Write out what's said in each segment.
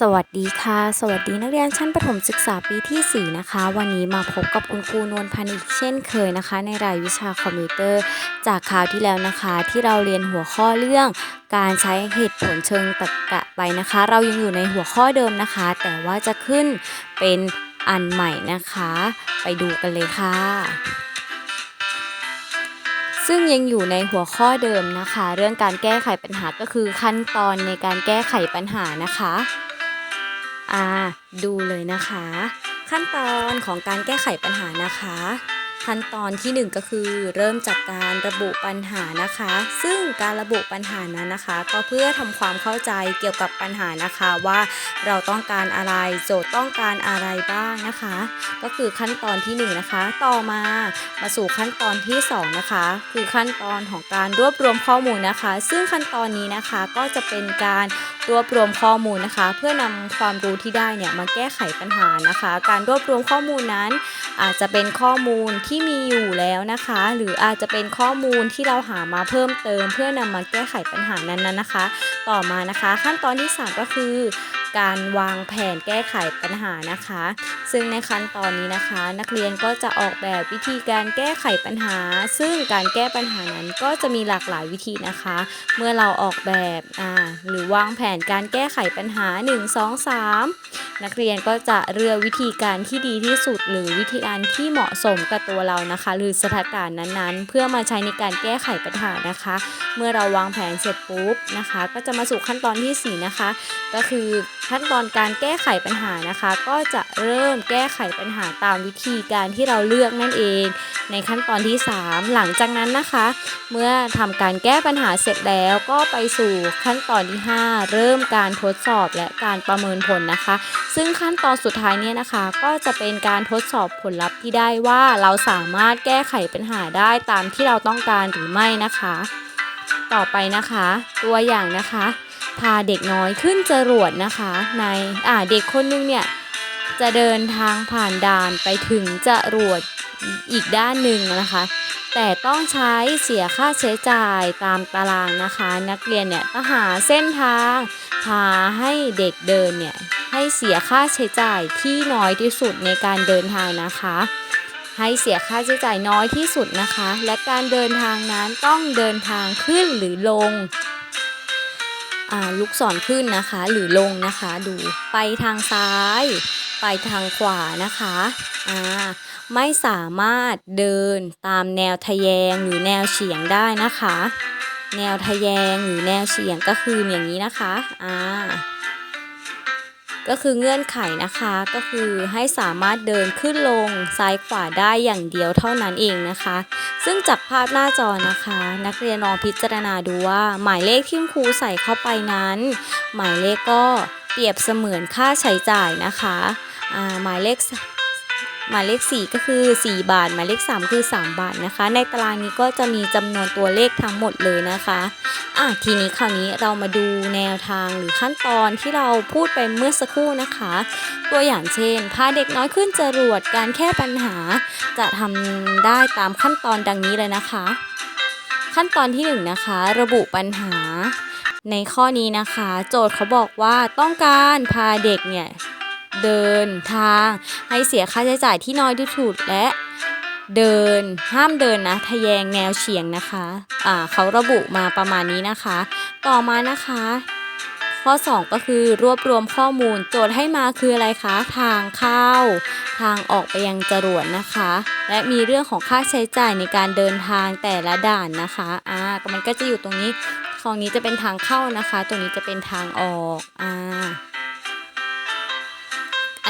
สวัสดีค่ะ สวัสดีนักเรียนชั้นประถมศึกษาปีที่ 4 นะคะ วันนี้มาพบกับคุณครูนวลพันธ์อีกเช่นเคยนะคะ ในรายวิชาคอมพิวเตอร์ จากคราวที่แล้วนะคะ ที่เราเรียนหัวข้อเรื่อง การใช้เหตุผลเชิงตรรกะไปนะคะ เรายังอยู่ในหัวข้อเดิมนะคะ แต่ว่าจะขึ้นเป็นอันใหม่นะคะ ไปดูกันเลยค่ะซึ่งยังอยู่ในหัวข้อเดิมนะคะ เรื่องการแก้ไขปัญหาก็คือขั้นตอนในการแก้ไขปัญหานะคะาดูเลยนะคะ ขั้นตอนของการแก้ไขปัญหานะคะ ขั้นตอนที่หนึ่งก็คือ เริ่มจากการระบุปัญหานะคะ ซึ่งการระบุปัญหานั้นนะคะ ก็เพื่อทำความเข้าใจเกี่ยวกับปัญหานะคะว่าเราต้องการอะไรโจทย์ต้องการอะไรบ้างนะคะ ก็คือขั้นตอนที่หนึ่งนะคะ ต่อมามาสู่ขั้นตอนที่สองนะคะ คือขั้นตอนของการรวบรวมข้อมูลนะคะ ซึ่งขั้นตอนนี้นะคะก็จะเป็นการ รวบรวมข้อมูลนะคะ เพื่อนำความรู้ที่ได้เนี่ยมาแก้ไขปัญหานะคะ การรวบรวมข้อมูลนั้น อาจจะเป็นข้อมูลที่มีอยู่แล้วนะคะ หรืออาจจะเป็นข้อมูลที่เราหามาเพิ่มเติม เพื่อนำมาแก้ไขปัญหานั้นๆนะคะ ต่อมานะคะ ขั้นตอนที่ 3 ก็คือ การวางแผนแก้ไขปัญหานะคะ ซึ่งในขั้นตอนนี้นะคะ นักเรียนก็จะออกแบบวิธีการแก้ไขปัญหา ซึ่งการแก้ปัญหานั้นก็จะมีหลากหลายวิธีนะคะ เมื่อเราออกแบบอ่าหรือวางแผนการแก้ไขปัญหา 1 2 3 นักเรียนก็จะเลือกวิธีการที่ดีที่สุด หรือวิธีการที่เหมาะสมกับตัวเรานะคะ หรือสถานการณ์นั้นๆ เพื่อมาใช้ในการแก้ไขปัญหานะคะ เมื่อเราวางแผนเสร็จปุ๊บนะคะ ก็จะมาสู่ขั้นตอนที่ 4 นะคะ ก็คือขั้นตอนการแก้ไขปัญหานะคะ ก็จะเริ่มแก้ไขปัญหาตามวิธีการที่เราเลือกนั่นเอง ในขั้นตอนที่ 3 หลังจากนั้นนะคะ เมื่อทำการแก้ปัญหาเสร็จแล้วก็ไปสู่ขั้นตอนที่ 5 เริ่มการทดสอบและการประเมินผลนะคะ ซึ่งขั้นตอนสุดท้ายเนี่ยนะคะ ก็จะเป็นการทดสอบผลลัพธ์ที่ได้ว่าเราสามารถแก้ไขปัญหาได้ตามที่เราต้องการหรือไม่นะคะ ต่อไปนะคะ ตัวอย่างนะคะ พาเด็กน้อยขึ้นจรวดนะคะ ในอ่าเด็กคนนึงเนี่ยจะเดินทางผ่านด่านไปถึงจรวดอีกด้านหนึ่งนะคะ แต่ต้องใช้เสียค่าใช้จ่ายตามตารางนะคะ นักเรียนเนี่ยต้องหาเส้นทาง พาให้เด็กเดินเนี่ยให้เสียค่าใช้จ่ายที่น้อยที่สุดในการเดินทางนะคะ ให้เสียค่าใช้จ่ายน้อยที่สุดนะคะ และการเดินทางนั้นต้องเดินทางขึ้นหรือลง ลูกศรขึ้นนะคะ หรือลงนะคะดูไปทางซ้าย ไปทางขวานะคะอ่าไม่สามารถเดินตามแนวทะแยงหรือแนวเฉียงได้นะคะ แนวทะแยงหรือแนวเฉียงก็คืออย่างนี้นะคะอ่า ก็คือเงื่อนไขนะคะก็คือให้สามารถเดินขึ้นลงซ้ายขวาได้อย่างเดียวเท่านั้นเองนะคะ ซึ่งจากภาพหน้าจอนะคะ นักเรียนลองพิจารณาดูว่า หมายเลขที่คุณครูใส่เข้าไปนั้น หมายเลขก็เปรียบเสมือนค่าใช้จ่ายนะคะหมายเลข หมายเลข 4 ก็คือ 4 บาท หมายเลข 3 คือ 3 บาทนะคะ ในตารางนี้ก็จะมีจำนวนตัวเลขทั้งหมดเลยนะคะอะทีนี้คราวนี้เรามาดูแนวทางหรือขั้นตอนที่เราพูดไปเมื่อสักครู่นะคะ ตัวอย่างเช่น พาเด็กน้อยขึ้นจรวดการแก้ปัญหา จะทำได้ตามขั้นตอนดังนี้เลยนะคะ ขั้นตอนที่1นงนะคะระบุปัญหา ในข้อนี้นะคะ โจทย์เขาบอกว่าต้องการพาเด็กเนี่ย เดินทาง ให้เสียค่าใช้จ่ายที่น้อยที่สุดและเดินห้ามเดินนะทะแยงแนวเฉียงนะคะอ่าเขาระบุมาประมาณนี้นะคะ ต่อมานะคะ ข้อ 2 ก็คือรวบรวมข้อมูลโจทย์ให้มาคืออะไรคะ ทางเข้า ทางออกไปยังจรวดนะคะ และมีเรื่องของค่าใช้จ่ายในการเดินทางแต่ละด่านนะคะอ่ามันก็จะอยู่ตรงนี้ของนี้จะเป็นทางเข้านะคะ ตรงนี้จะเป็นทางออกอ่า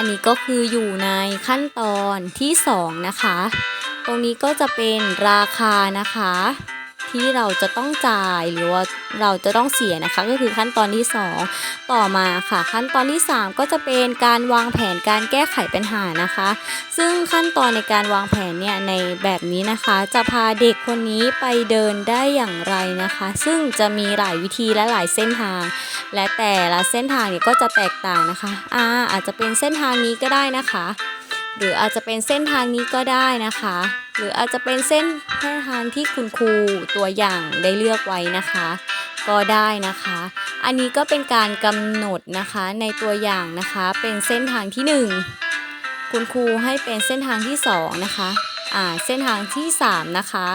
อันนี้ก็คืออยู่ในขั้นตอนที่ 2 นะคะ ตรงนี้ก็จะเป็นราคานะคะ ที่เราจะต้องจ่ายหรือว่าเราจะต้องเสียนะคะ ก็คือขั้นตอนที่ 2 ต่อมาค่ะ ขั้นตอนที่ 3 ก็จะเป็นการวางแผนการแก้ไขปัญหานะคะ ซึ่งขั้นตอนในการวางแผนเนี่ยในแบบนี้นะคะ จะพาเด็กคนนี้ไปเดินได้อย่างไรนะคะ ซึ่งจะมีหลายวิธีและหลายเส้นทาง และแต่ละเส้นทางเนี่ยก็จะแตกต่างนะคะอาอาจจะเป็นเส้นทางนี้ก็ได้นะคะ หรืออาจจะเป็นเส้นทางนี้ก็ได้นะคะ หรืออาจจะเป็นเส้นทางที่คุณครูตัวอย่างได้เลือกไว้นะคะ ก็ได้นะคะ อันนี้ก็เป็นการกำหนดนะคะในตัวอย่างนะคะ เป็นเส้นทางที่ 1 คุณครูให้เป็นเส้นทางที่2นะคะอ่าเส้นทางที่ 3 นะคะ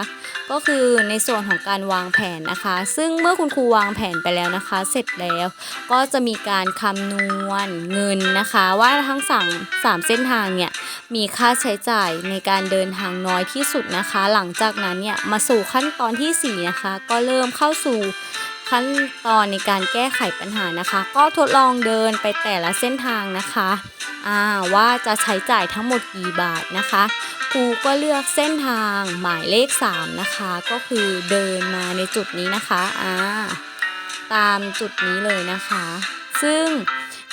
ก็คือในส่วนของการวางแผนนะคะ ซึ่งเมื่อคุณครูวางแผนไปแล้วนะคะ เสร็จแล้ว ก็จะมีการคำนวณเงินนะคะ ว่าทั้งสามสามเส้นทางเนี่ยมีค่าใช้จ่ายในการเดินทางน้อยที่สุดนะคะ หลังจากนั้นเนี่ยมาสู่ขั้นตอนทีสี่4 นะคะ ก็เริ่มเข้าสู่ขั้นตอนในการแก้ไขปัญหานะคะ ก็ทดลองเดินไปแต่ละเส้นทางนะคะว่าจะใช้จ่ายทั้งหมดกี่บาทนะคะ ครูก็เลือกเส้นทางหมายเลข 3 นะคะ ก็คือเดินมาในจุดนี้นะคะอ่าตามจุดนี้เลยนะคะ ซึ่ง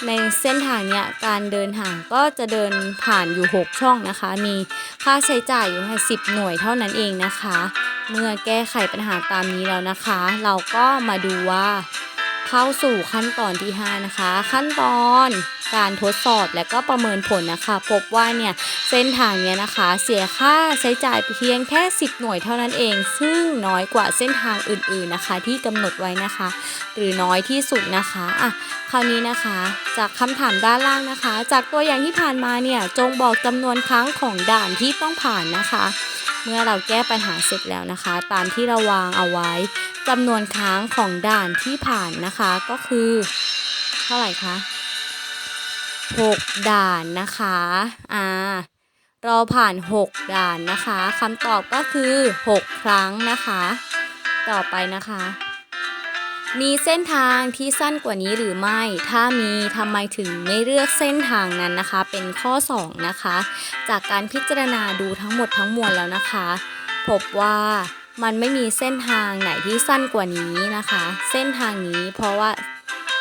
ในเส้นทางเนี้ยการเดินทางก็จะเดินผ่านอยู่ 6 ช่องนะคะ มีค่าใช้จ่ายอยู่แค่10 หน่วยเท่านั้นเองนะคะ เมื่อแก้ไขปัญหาตามนี้แล้วนะคะ เราก็มาดูว่า เข้าสู่ขั้นตอนที่ 5 นะคะ ขั้นตอนการทดสอบและก็ประเมินผลนะคะ พบว่าเนี่ยเส้นทางเนี้ยนะคะ เสียค่าใช้จ่ายเพียงแค่ 10 หน่วยเท่านั้นเอง ซึ่งน้อยกว่าเส้นทางอื่นๆนะคะ ที่กำหนดไว้นะคะ หรือน้อยที่สุดนะคะอะคราวนี้นะคะ จากคำถามด้านล่างนะคะ จากตัวอย่างที่ผ่านมาเนี่ยจงบอกจำนวนครั้งของด่านที่ต้องผ่านนะคะ เมื่อเราแก้ปัญหาเสร็จแล้วนะคะ ตามที่เราวางเอาไว้จำนวนครั้งของด่านที่ผ่านนะคะก็คือ เท่าไหร่คะ 6 ด่านนะคะอ่าเราผ่าน 6 ด่านนะคะคำตอบก็คือ 6 ครั้งนะคะ ต่อไปนะคะ มีเส้นทางที่สั้นกว่านี้หรือไม่ ถ้ามีทำไมถึงไม่เลือกเส้นทางนั้นนะคะ เป็นข้อ 2 นะคะ จากการพิจารณาดูทั้งหมดทั้งมวลแล้วนะคะ พบว่ามันไม่มีเส้นทางไหนที่สั้นกว่านี้นะคะ เส้นทางนี้เพราะว่า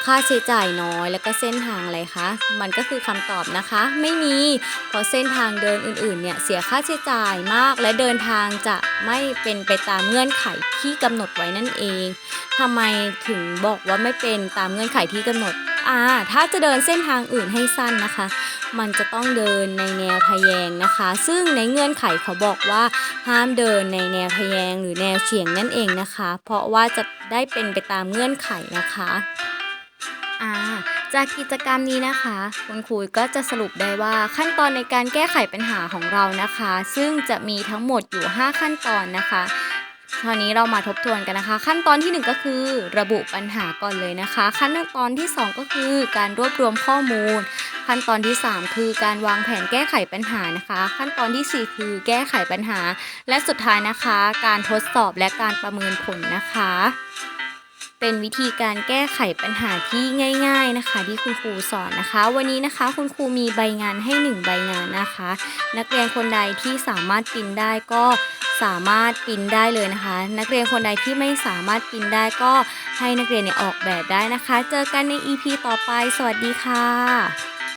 ค่าใช้จ่ายน้อยแล้วก็เส้นทางอะไรคะมันก็คือคำตอบนะคะ ไม่มีเพราะเส้นทางเดินอื่นๆเนี่ยเสียค่าใช้จ่ายมาก และเดินทางจะไม่เป็นไปตามเงื่อนไขที่กำหนดไว้นั่นเองทำไมถึงบอกว่าไม่เป็นตามเงื่อนไขที่กำหนดอ่าถ้าจะเดินเส้นทางอื่นให้สั้นนะคะ มันจะต้องเดินในแนวทะแยงนะคะ ซึ่งในเงื่อนไขเขาบอกว่าห้ามเดินในแนวทะแยงหรือแนวเฉียงนั่นเองนะคะ เพราะว่าจะได้เป็นไปตามเงื่อนไขนะคะ อ่าจากกิจกรรมนี้นะคะ คุณครูก็จะสรุปได้ว่าขั้นตอนในการแก้ไขปัญหาของเรานะคะ ซึ่งจะมีทั้งหมดอยู่ 5 ขั้นตอนนะคะคราวนี้เรามาทบทวนกันนะคะ ขั้นตอนทีหนึ่1 ก็คือ ระบุปัญหาก่อนเลยนะคะ ขั้นตอนที่ 2 ก็คือการรวบรวมข้อมูล ขั้นตอนที่ 3 คือการวางแผนแก้ไขปัญหานะคะ ขั้นตอนทีสี่4 คือแก้ไขปัญหา และสุดท้ายนะคะ การทดสอบและการประเมินผลนะคะ เป็นวิธีการแก้ไขปัญหาที่ง่าย ๆนะคะ ที่คุณครูสอนนะคะ วันนี้นะคะคุณครูมีใบงานให้ 1 ใบงานนะคะ นักเรียนคนใดที่สามารถปิ้นได้ก็สามารถปิ้นได้เลยนะคะ นักเรียนคนใดที่ไม่สามารถปิ้นได้ก็ให้นักเรียนเนี่ยออกแบบได้นะคะ เจอกันใน EP ต่อไป สวัสดีค่ะ